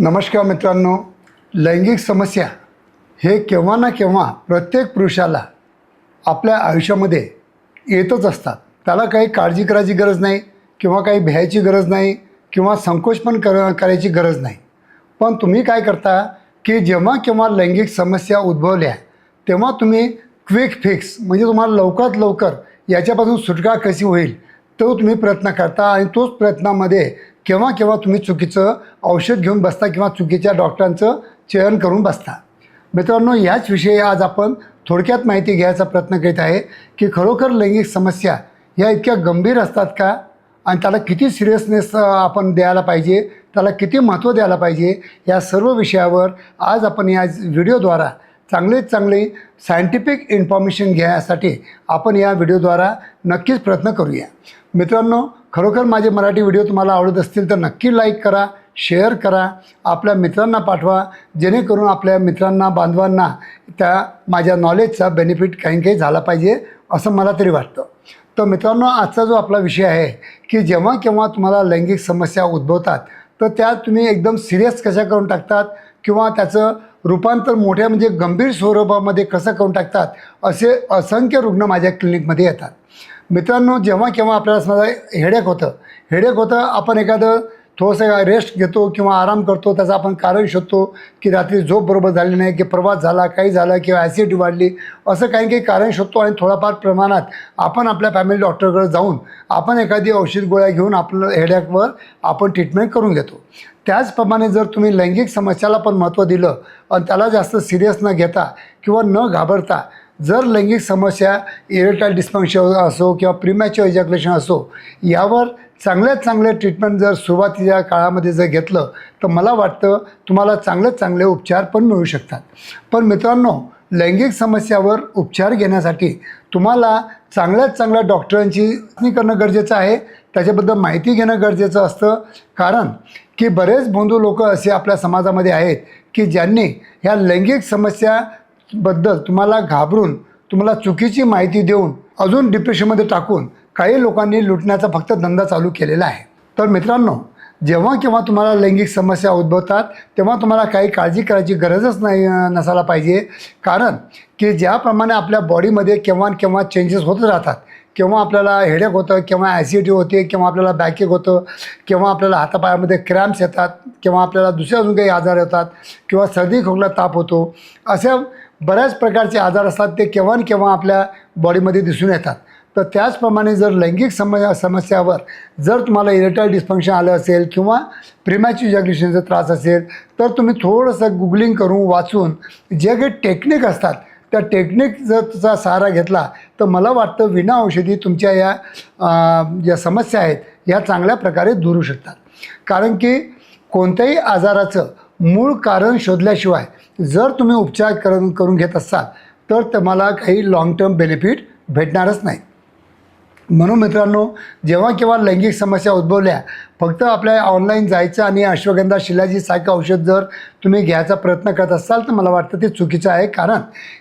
नमस्कार मित्रांनो लैंगिक समस्या हे केव्हा ना केव्हा प्रत्येक पुरुषाला आपल्या आयुष्यामध्ये येतच असतात. त्याला काही काळजी करायची गरज नाही किंवा काही भ्यायची गरज नाही किंवा संकोच पण कर करायची गरज नाही. पण तुम्ही काय करता की जेव्हा केव्हा लैंगिक समस्या उद्भवल्या तेव्हा तुम्ही क्विक फिक्स म्हणजे तुम्हाला लवकरात लवकर याच्यापासून सुटका कशी होईल तो तुम्ही प्रयत्न करता आणि तोच प्रयत्नामध्ये केव्हा केव्हा तुम्ही चुकीचं औषध घेऊन बसता किंवा चुकीच्या डॉक्टरांचं चयन करून बसता. मित्रांनो याच विषयी आज आपण थोडक्यात माहिती घ्यायचा प्रयत्न करीत आहे की खरोखर लैंगिक समस्या ह्या इतक्या गंभीर असतात का? आणि त्याला किती सिरियसनेस आपण द्यायला पाहिजे? त्याला किती महत्त्व द्यायला पाहिजे? या सर्व विषयावर आज आपण या व्हिडिओद्वारा चांगले चांगले सायंटिफिक इन्फॉर्मेशन घेण्यासाठी आपण या व्हिडिओद्वारा नक्कीच प्रयत्न करूया. मित्रांनो खरोखर माझे मराठी व्हिडिओ तुम्हाला आवडत असतील तर नक्की लाईक करा शेअर करा आपल्या मित्रांना पाठवा जेणेकरून आपल्या मित्रांना बांधवांना त्या माझ्या नॉलेजचा बेनिफिट काही काही झाला पाहिजे असं मला तरी वाटतं. तर मित्रांनो आजचा जो आपला विषय आहे की जेव्हा केव्हा तुम्हाला लैंगिक समस्या उद्भवतात तर त्या तुम्ही एकदम सिरियस कशा करून टाकतात? किंवा त्याचं रूपांतर मोठ्या म्हणजे गंभीर स्वरूपामध्ये कसं करून टाकतात? असे असंख्य रुग्ण माझ्या क्लिनिकमध्ये येतात. मित्रांनो जेव्हा केव्हा आपल्याला समजा हेडेक होतं हेडेक होतं आपण एखादं थोडंसं रेस्ट घेतो किंवा आराम करतो त्याचं आपण कारण शोधतो की रात्री झोप बरोबर झाली नाही की प्रवास झाला काही झालं किंवा ॲसिडिटी वाढली असं काही काही कारण शोधतो आणि थोड्याफार प्रमाणात आपण आपल्या फॅमिली डॉक्टरकडे जाऊन आपण एखादी औषध गोळ्या घेऊन आपलं हेडॅकवर आपण ट्रीटमेंट करून घेतो. त्याचप्रमाणे जर तुम्ही लैंगिक समस्याला पण महत्त्व दिलं आणि त्याला जास्त सिरियस न घेता किंवा न घाबरता जर लैंगिक समस्या इरेटाईल डिस्फंक्शन असो किंवा प्रिमॅच्युअर इजॅक्युलेशन असो यावर चांगल्यात चांगले ट्रीटमेंट जर सुरुवातीच्या काळामध्ये जर घेतलं तर मला वाटतं तुम्हाला चांगले चांगले उपचार पण मिळू शकतात. पण मित्रांनो लैंगिक समस्यावर उपचार घेण्यासाठी तुम्हाला चांगल्यात चांगल्या डॉक्टरांची चाचणी करणं गरजेचं आहे. त्याच्याबद्दल माहिती घेणं गरजेचं असतं. कारण की बरेच बंधू लोक असे आपल्या समाजामध्ये आहेत की ज्यांनी ह्या लैंगिक समस्या बद्दल तुम्हाला घाबरून तुम्हाला चुकीची माहिती देऊन अजून डिप्रेशनमध्ये टाकून काही लोकांनी लुटण्याचा फक्त धंदा चालू केलेला आहे. तर मित्रांनो जेव्हा केव्हा तुम्हाला लैंगिक समस्या उद्भवतात तेव्हा तुम्हाला काही काळजी करायची गरजच नाही नसायला पाहिजे. कारण की ज्याप्रमाणे आपल्या बॉडीमध्ये केव्हा केव्हा चेंजेस होत राहतात केव्हा आपल्याला हेडेक होतं केव्हा ॲसिडिटी होते केव्हा आपल्याला बॅकेक होतं केव्हा आपल्याला हातापायामध्ये क्रॅम्प्स येतात किंवा आपल्याला दुसरे अजून काही आजार येतात किंवा सर्दी खोकला ताप होतो अशा बऱ्याच प्रकारचे आजार असतात ते केव्हा न केव्हा आपल्या बॉडीमध्ये दिसून येतात. तर त्याचप्रमाणे जर लैंगिक सम समस्यावर जर तुम्हाला इरेटाईल डिस्फंक्शन आलं असेल किंवा प्रेमाची इजॅक्युलेशनचा त्रास असेल तर तुम्ही थोडंसं गुगलिंग करून वाचून जे काही टेक्निक असतात त्या टेक्निक जर त्याचा सहारा घेतला तर मला वाटतं विना औषधी तुमच्या या ज्या समस्या आहेत या चांगल्या प्रकारे दूर होऊ शकतात. कारण की कोणत्याही आजाराचं मूळ कारण शोधल्याशिवाय जर तुम्ही उपचार करून करून घेत असाल तर तुम्हाला काही लाँग टर्म बेनिफिट भेटणारच नाही. म्हणून मित्रांनो जेव्हा केव्हा लैंगिक समस्या उद्भवल्या फक्त आपल्या ऑनलाईन जायचं आणि अश्वगंधा शिलाजी सारखं औषध जर तुम्ही घ्यायचा प्रयत्न करत असाल तर मला वाटतं ते चुकीचं आहे. कारण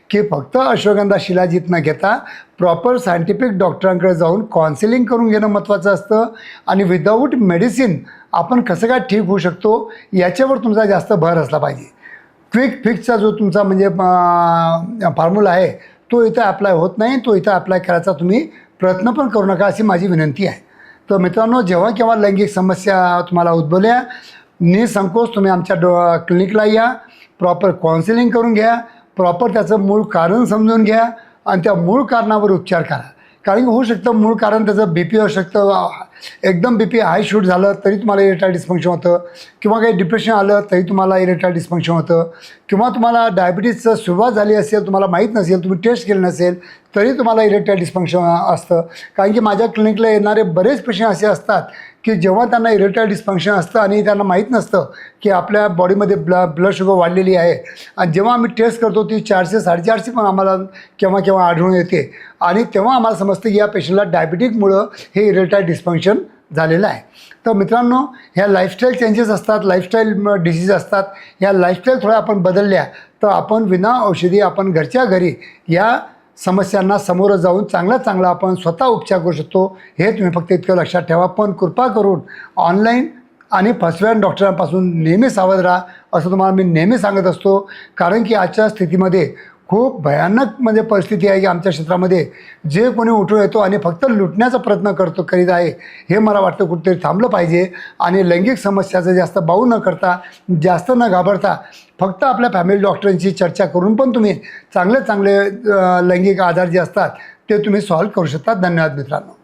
की फक्त अश्वगंधा शिलाजीत न घेता प्रॉपर सायंटिफिक डॉक्टरांकडे जाऊन काउन्सिलिंग करून घेणं महत्त्वाचं असतं. आणि विदाऊट मेडिसिन आपण कसं काय ठीक होऊ शकतो याच्यावर तुमचा जास्त भर असला पाहिजे. क्विक फिक्सचा जो तुमचा म्हणजे फॉर्म्युला आहे तो इथं अप्लाय होत नाही. तो इथं अप्लाय करायचा तुम्ही प्रयत्न पण करू नका अशी माझी विनंती आहे. तर मित्रांनो जेव्हा केव्हा लैंगिक समस्या तुम्हाला उद्भवल्या निसंकोच तुम्ही आमच्या डो क्लिनिकला या. प्रॉपर काउन्सिलिंग करून घ्या. प्रॉपर त्याचं मूळ कारण समजून घ्या. आणि त्या मूळ कारणावर उपचार करा. कारण की होऊ शकतं मूळ कारण त्याचं बी पी असू शकतं. एकदम बी पी हाय शूट झालं तरी तुम्हाला इरेटाईल डिस्फंक्शन होतं. किंवा काही डिप्रेशन आलं तरी तुम्हाला इरेटाईल डिस्फंक्शन होतं. किंवा तुम्हाला डायबिटीजचं सुरुवात झाली असेल तुम्हाला माहीत नसेल तुम्ही टेस्ट केली नसेल तरी तुम्हाला इरेटाईल डिस्फंक्शन असतं. कारण की माझ्या क्लिनिकला येणारे बरेच पेशंट असे असतात की जेव्हा त्यांना इरेटाईल डिस्फंक्शन असतं आणि त्यांना माहीत नसतं की आपल्या बॉडीमध्ये ब्ल ब्लड शुगर वाढलेली आहे आणि जेव्हा आम्ही टेस्ट करतो ती चारशे साडेचारशे पण आम्हाला केव्हा केव्हा आढळून येते. आणि तेव्हा आम्हाला समजतं की या पेशंटला डायबिटिकमुळं हे इरेटाईल डिस्फंक्शन झालेलं आहे. तर मित्रांनो ह्या लाईफस्टाईल चेंजेस असतात लाईफस्टाईल डिसीज असतात ह्या लाईफस्टाईल थोड्या आपण बदलल्या तर आपण विना औषधी आपण घरच्या घरी या समस्यांना समोरं जाऊन चांगला चांगला आपण स्वतः उपचार करू शकतो. हे तुम्ही फक्त इतकं लक्षात ठेवा. पण कृपा करून ऑनलाईन आणि फसव्या डॉक्टरांपासून नेहमी सावध राहा असं तुम्हाला मी नेहमी सांगत असतो. कारण की आजच्या स्थितीमध्ये खूप भयानक म्हणजे परिस्थिती आहे की आमच्या क्षेत्रामध्ये. जे कोणी उठून येतो आणि फक्त लुटण्याचा प्रयत्न करतो करीत आहे हे मला वाटतं कुठेतरी थांबलं पाहिजे. आणि लैंगिक समस्याचं जास्त बाऊ न करता जास्त न घाबरता फक्त आपल्या फॅमिली डॉक्टरांशी चर्चा करून पण तुम्ही चांगले चांगले लैंगिक आजार जे असतात ते तुम्ही सॉल्व्ह करू शकता. धन्यवाद मित्रांनो.